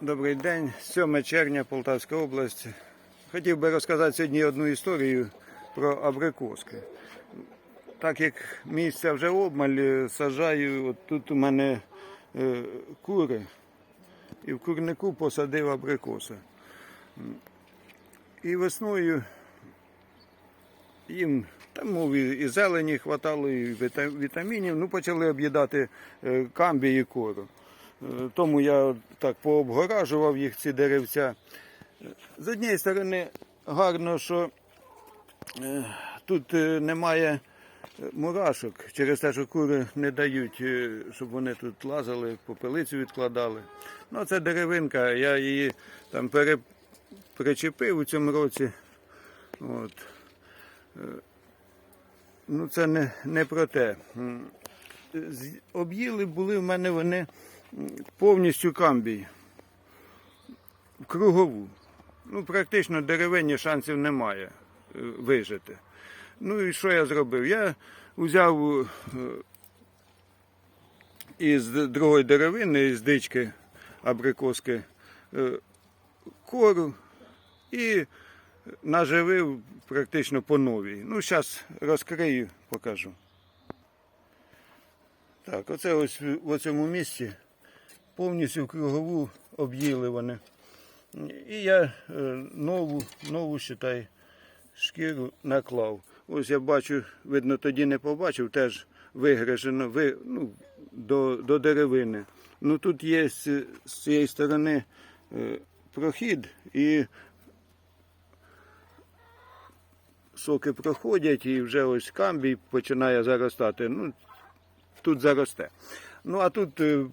Добрий день, 7 червня, Полтавська область. Хотів би розказати сьогодні одну історію про абрикоски. Так як місця вже обмаль, е, саджаю, от тут у мене е, кури, і в курнику посадив абрикоси. І весною їм там мов, і, і зелені хватало, і вітамінів. Ну, почали об'їдати е, камбій і кору. Е, Тому я так пообгоражував їх ці деревця. З однієї сторони, гарно, що е, тут е, немає е, мурашок через те, що кури не дають, е, щоб вони тут лазили, попелицю відкладали. Ну, це деревинка, я її там пере, причепив у цьому році. От. Е, Ну, це не, не про те. Об'їли були в мене вони повністю камбій. в Кругову. Ну, практично деревині шансів немає е, вижити. Ну і що я зробив? Я взяв е, із другої деревини, із дички абрикоски, е, кору і наживив практично по новій. Ну, зараз розкрию, покажу. Так, оце ось в цьому місці повністю кругову об'їли вони. І я е, нову, нову считай, шкіру наклав. Ось я бачу, видно, тоді не побачив, теж вигрежено ви, ну, до, до деревини. Ну тут є з, цієї сторони е, прохід і соки проходять, і вже ось камбій починає заростати. Ну, тут заросте. Ну а тут е,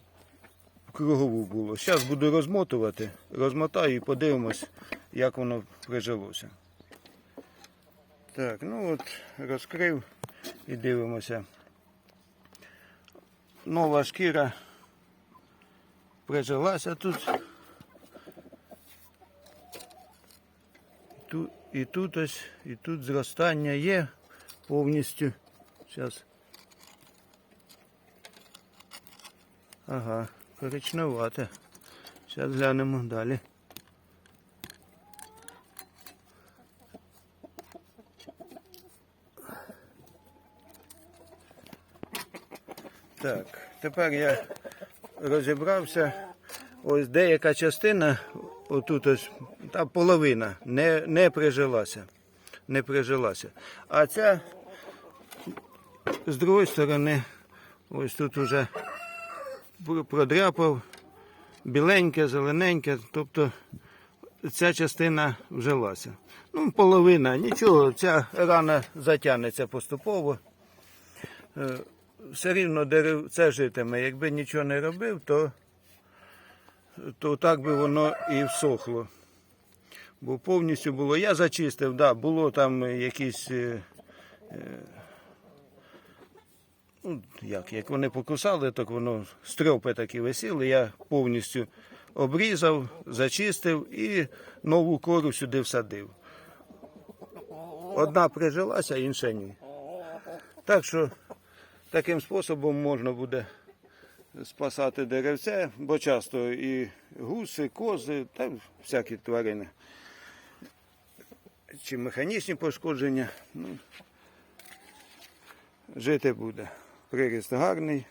кругову було. Зараз буду розмотувати, розмотаю і подивимось, як воно прижилося. Так, ну от розкрив і дивимося. Нова шкіра прижилася тут. Тут і тут ось, і тут зростання є повністю. Зараз. Ага, коричневате. Зараз глянемо далі. Так, тепер я розібрався. Ось деяка частина, отут ось, та половина, не, не прижилася. Не прижилася. А ця з другої сторони, ось тут уже продряпав, біленьке, зелененьке, тобто ця частина вжилася. Ну, половина, нічого, ця рана затягнеться поступово. Е, Все рівно дерев це житиме. Якби нічого не робив, то, то так би воно і всохло. Бо повністю було. Я зачистив, да, було там якісь. Ну, як, як вони покусали, так воно стрьопи такі висіли. Я повністю обрізав, зачистив і нову кору сюди всадив. Одна прижилася, інша ні. Так що таким способом можна буде спасати деревце, бо часто і гуси, кози та всякі тварини. Чи механічні пошкодження. Ну, жити буде. Приріст гарний.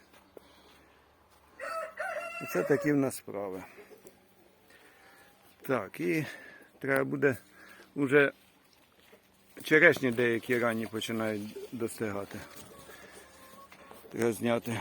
І це такі в нас справи. Так, і треба буде вже черешні деякі ранні починають достигати. Треба зняти.